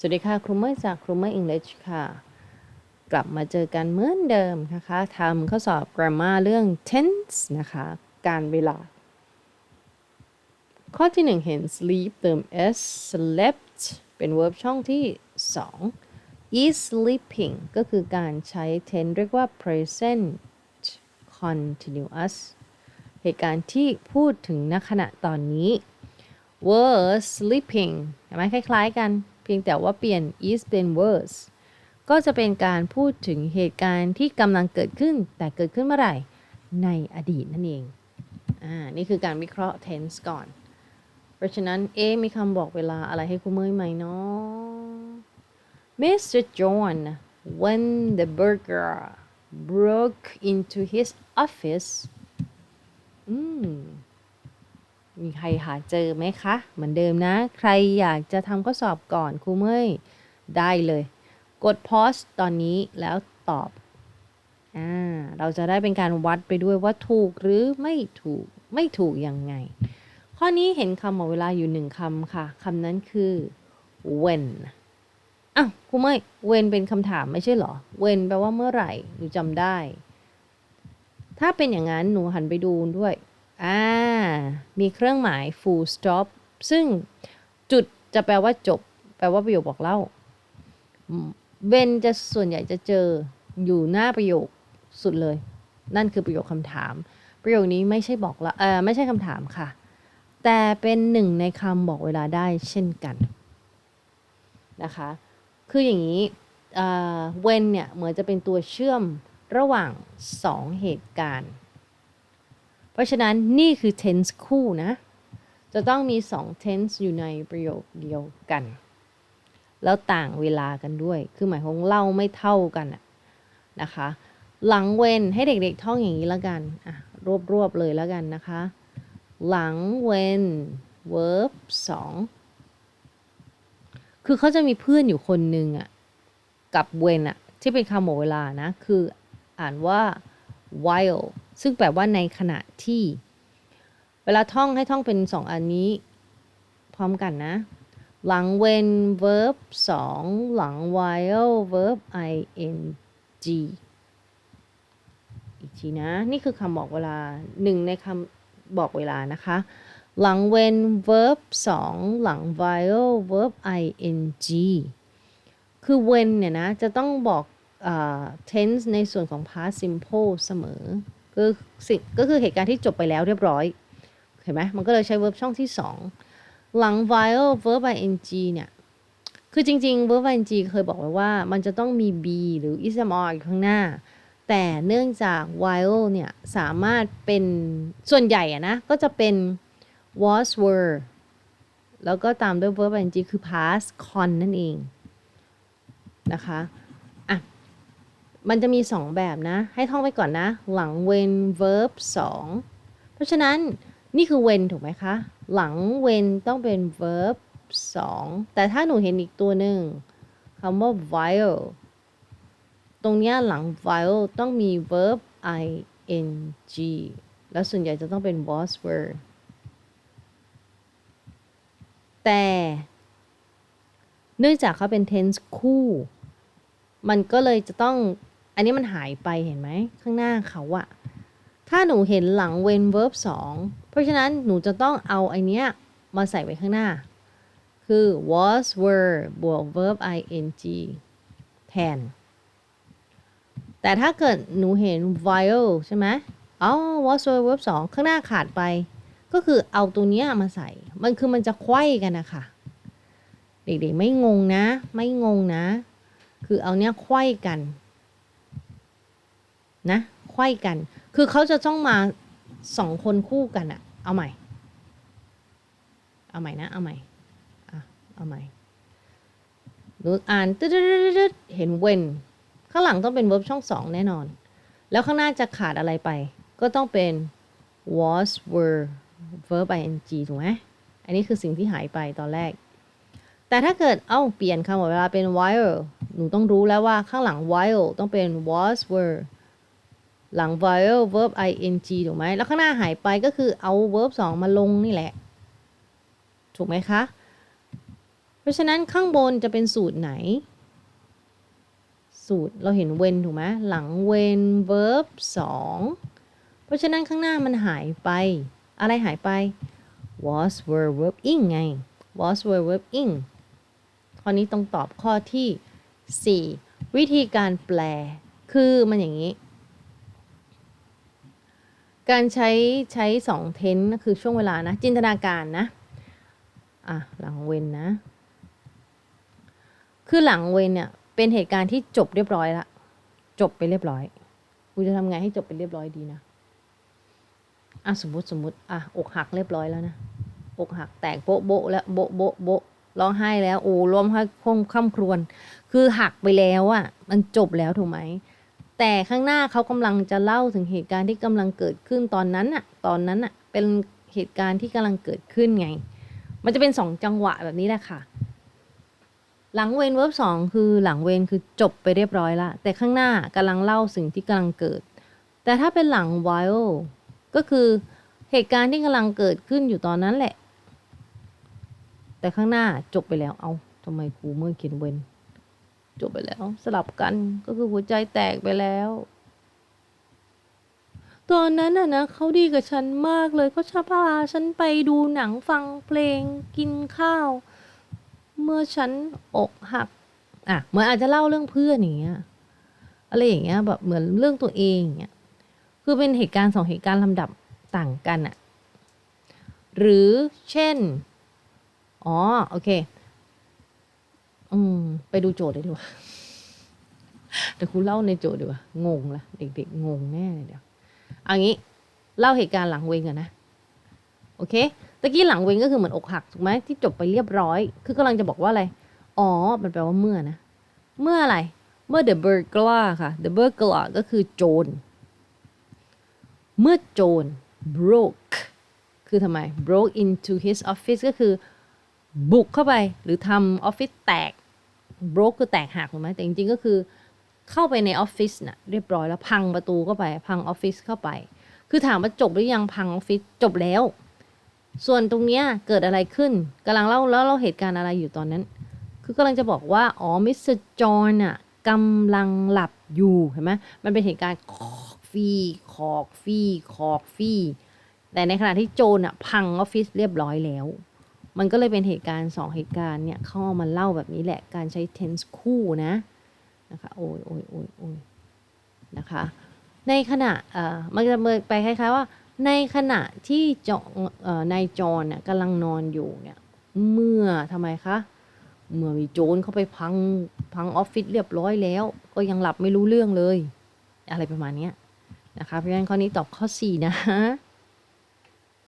สวัสดีค่ะ ครูเมย์จากครูเมย์อังกฤษค่ะ กลับมาเจอกันเหมือนเดิมนะคะทำข้อสอบ grammar เรื่อง tense นะคะ การเวลา ข้อที่หนึ่งเห็น sleep เติม s slept เป็น verb ช่องที่ 2 is sleeping ก็คือการใช้ tense เรียกว่า present continuous เหตุการณ์ที่พูดถึงณขณะตอนนี้ were sleeping เห็นไหมคล้าย ๆ กัน เพียงแต่ว่าเปลี่ยน is เป็น was ก็จะเป็นการพูดถึงเหตุการณ์ที่กำลังเกิดขึ้น แต่เกิดขึ้นเมื่อไหร่ในอดีตนั่นเอง อ่า นี่คือการวิเคราะห์ tense ก่อน เพราะฉะนั้น เอะมีคำบอกเวลาอะไรให้คุณเมย์ไหมเนาะ Mr. John when the burglar broke into his office อืม มีใครหาเจอไหมคะ เหมือนเดิมนะ ใครอยากจะทำข้อสอบก่อนครูเมยได้เลย กด pause ตอนนี้แล้วตอบอ่าเราจะได้เป็นการวัดไปด้วยว่าถูกหรือไม่ถูกไม่ถูกยังไง ข้อนี้เห็นคำหมดเวลาอยู่หนึ่งคำค่ะคำนั้นคือ when อ้าวครูเมย when เป็นคำถามไม่ใช่เหรอ when แปลว่าเมื่อไหร่หนูจำได้ ถ้าเป็นอย่างนั้นหนูหันไปดูด้วย อ่า มีเครื่องหมาย full stop ซึ่งจุดจะแปลว่าจบ แปลว่าประโยคบอกเล่าเวนจะส่วนใหญ่จะเจออยู่หน้าประโยคสุดเลย นั่นคือประโยคคำถาม ประโยคนี้ไม่ใช่บอกละเออไม่ใช่คำถามค่ะ แต่เป็นหนึ่งในคำบอกเวลาได้เช่นกันนะคะ คืออย่างนี้เวนเนี่ยเหมือนจะเป็นตัวเชื่อมระหว่างสองเหตุการณ์ เพราะฉะนั้นนี่คือ tense คู่นะ จะต้องมีสอง tense อยู่ในประโยคเดียวกัน แล้วต่างเวลากันด้วย คือหมายของเล่าไม่เท่ากันนะคะ หลังเวนให้เด็กๆท่องอย่างนี้แล้วกันอะรวบๆเลยแล้วกันนะคะ หลังเวน verb 2 คือเขาจะมีเพื่อนอยู่คนหนึ่งอะกับเวนอะที่เป็นคำหมดเวลานะ คืออ่านว่า while ซึ่งแปลว่าในขณะที่ เวลาท่องให้ท่องเป็นสองอันนี้ พร้อมกันนะ หลัง when verb 2 หลัง while verb ing อีกทีนะ นี่คือคำบอกเวลาหนึ่งในคำบอกเวลานะคะ หลัง when verb 2 หลัง while verb ing คือ when เนี่ยนะ จะต้องบอก tense ในส่วนของ past simple เสมอ คือสิ่งก็คือเหตุการณ์ที่จบไปแล้วเรียบร้อย เห็นไหมมันก็เลยใช้ verb ช่องที่ 2 หลัง while verb ing เนี่ยคือจริงๆ verb ing เคยบอกไว้ว่า มันจะต้องมี be หรือ ismr อยู่ข้างหน้า แต่เนื่องจาก while เนี่ยสามารถเป็นส่วนใหญ่อะนะ ก็จะเป็น was were แล้วก็ตามด้วย verb ing คือ past con นั่นเองนะคะ มันจะมี 2 แบบนะ ให้ท่องไว้ก่อนนะ หลัง when verb 2 เพราะฉะนั้นนี่คือ when ถูกไหมคะ หลัง when ต้องเป็น verb 2 แต่ถ้าหนูเห็นอีกตัวหนึ่งคำว่า while ตรงนี้หลัง while ต้องมี verb ing แล้วส่วนใหญ่จะต้องเป็น was were แต่เนื่องจากเขาเป็น tense คู่ มันก็เลยจะต้อง อันนี้มันหายไปเห็นไหม ข้างหน้าเขาอะถ้าหนูเห็นหลัง when verb 2เพราะฉะนั้นหนูจะต้องเอาไอเนี้ยมาใส่ไว้ข้างหน้า คือ was were บวก verb ing แทน แต่ถ้าเกิดหนูเห็น while ใช่ไหมอ๋อ was were verb 2ข้างหน้าขาดไป ก็คือเอาตัวเนี้ยมาใส่ มันคือมันจะไขว้กันนะคะเด็กๆไม่งงนะ ไม่งงนะ คือเอาเนี้ยไขว้กัน นะไขว้กัน คือเขาจะต้องมาสองคนคู่กันอะเอาใหม่ เอาใหม่นะ เอาใหม่อะเอาใหม่หนูอ่านตึ๊ดเห็นเวนข้างหลังต้องเป็นเวิร์บช่องสองแน่นอน แล้วข้างหน้าจะขาดอะไรไป ก็ต้องเป็น was were verb ing ถูกไหมอันนี้คือสิ่งที่หายไปตอนแรก แต่ถ้าเกิด เอ้า เปลี่ยนคำหมดเวลาเป็น while หนูต้องรู้แล้วว่าข้างหลัง while ต้องเป็น was were หลัง while verb ing ถูกไหมแล้วข้างหน้าหายไปก็คือเอา verb 2 มาลงนี่แหละ ถูกไหมคะ เพราะฉะนั้นข้างบนจะเป็นสูตรไหน สูตรเราเห็น when ถูกไหมหลัง when verb 2 เพราะฉะนั้นข้างหน้ามันหายไป อะไรหายไป was were verb ing ไง was were verb ing ข้อนี้ต้องตอบข้อที่ 4 วิธีการแปล คือมันอย่างนี้ การใช้ใช้สองเทนคือช่วงเวลานะ จินตนาการนะ อะ หลังเวนนะ คือหลังเวนเนี่ยเป็นเหตุการณ์ที่จบเรียบร้อยละจบไปเรียบร้อยกูจะทำไงให้จบไปเรียบร้อยดีนะอะสมมติสมมติอะอกหักเรียบร้อยแล้วนะอกหักแตกโบ๊ะโบ๊ะแล้วโบ๊ะโบ๊ะโบ๊ะร้องไห้แล้วโอ้ร้องไห้คงค่ำครวญคือหักไปแล้วอะ่ะ มันจบแล้วถูกไหม แต่ข้างหน้าเขากำลังจะเล่าถึงเหตุการณ์ที่กำลังเกิดขึ้นตอนนั้นอะตอนนั้นอะเป็นเหตุการณ์ที่กำลังเกิดขึ้นไง มันจะเป็นสองจังหวะแบบนี้แหละค่ะ หลังเวนเวิร์บสองคือหลังเวนคือจบไปเรียบร้อยละ แต่ข้างหน้ากำลังเล่าสิ่งที่กำลังเกิด แต่ถ้าเป็นหลัง while ก็คือเหตุการณ์ที่กำลังเกิดขึ้นอยู่ตอนนั้นแหละ แต่ข้างหน้าจบไปแล้ว เอาทำไมครูเมื่อเขียนเวน จบไปแล้ว สลับกันก็คือหัวใจแตกไปแล้ว ตอนนั้นน่ะนะเขาดีกับฉันมากเลยเขาชอบพาฉันไปดูหนังฟังเพลงกินข้าว เมื่อฉันอกหักอะเหมือนอาจจะเล่าเรื่องเพื่อนอย่างเงี้ยอะไรอย่างเงี้ยแบบเหมือนเรื่องตัวเองอย่างเงี้ยคือเป็นเหตุการณ์สองเหตุการณ์ลำดับต่างกันอะหรือเช่น อ๋อ โอเค อืม ไปดูโจทย์ได้ดีกว่าเดี๋ยวครูเล่าในโจทย์ดีกว่างงละเด็กๆงงแน่เลยเดี๋ยวเอางี้เล่าเหตุการณ์หลังเวงกันนะโอเคตะกี้หลังเวงก็คือเหมือนอกหักถูกไหมที่จบไปเรียบร้อย คือกำลังจะบอกว่าอะไร อ๋อ มันแปลว่าเมื่อนะ เมื่ออะไร เมื่อ the burglar ค่ะ the burglar ก็คือโจร เมื่อโจร broke คือทำไม broke into his office ก็คือบุกเข้าไป หรือทำออฟฟิศแตก broke คือแตกหักถูกไหมแต่จริงๆก็คือเข้าไปในออฟฟิศน่ะเรียบร้อยแล้วพังประตูเข้าไป พังออฟฟิศเข้าไป คือถามว่าจบหรือยังพังออฟฟิศจบแล้ว ส่วนตรงเนี้ยเกิดอะไรขึ้นกำลังเล่าแล้วเล่าเหตุการณ์อะไรอยู่ตอนนั้น คือกำลังจะบอกว่า อ๋อมิสเตอร์จอห์นอะกำลังหลับอยู่เห็นไหมมันเป็นเหตุการณ์คอกฟีคอกฟีคอกฟีแต่ในขณะที่โจรอะพังออฟฟิศเรียบร้อยแล้ว มันก็เลยเป็นเหตุการณ์สองเหตุการณ์เนี่ยเข้ามาเล่าแบบนี้แหละการใช้ tense คู่นะนะคะโอ้ยโอ้ยโอ้ยโอ้ยนะคะในขณะเอ่อมันจะไปคล้ายๆว่า ในขณะที่จอเอ่อนายจอนน่ะกำลังนอนอยู่เนี่ยเมื่อทำไมคะเมื่อมีโจรเข้าไปพังพังออฟฟิศเรียบร้อยแล้ว ก็ยังหลับไม่รู้เรื่องเลย อะไรประมาณนี้นะคะเพราะฉะนั้นข้อนี้ตอบข้อ 4 นะ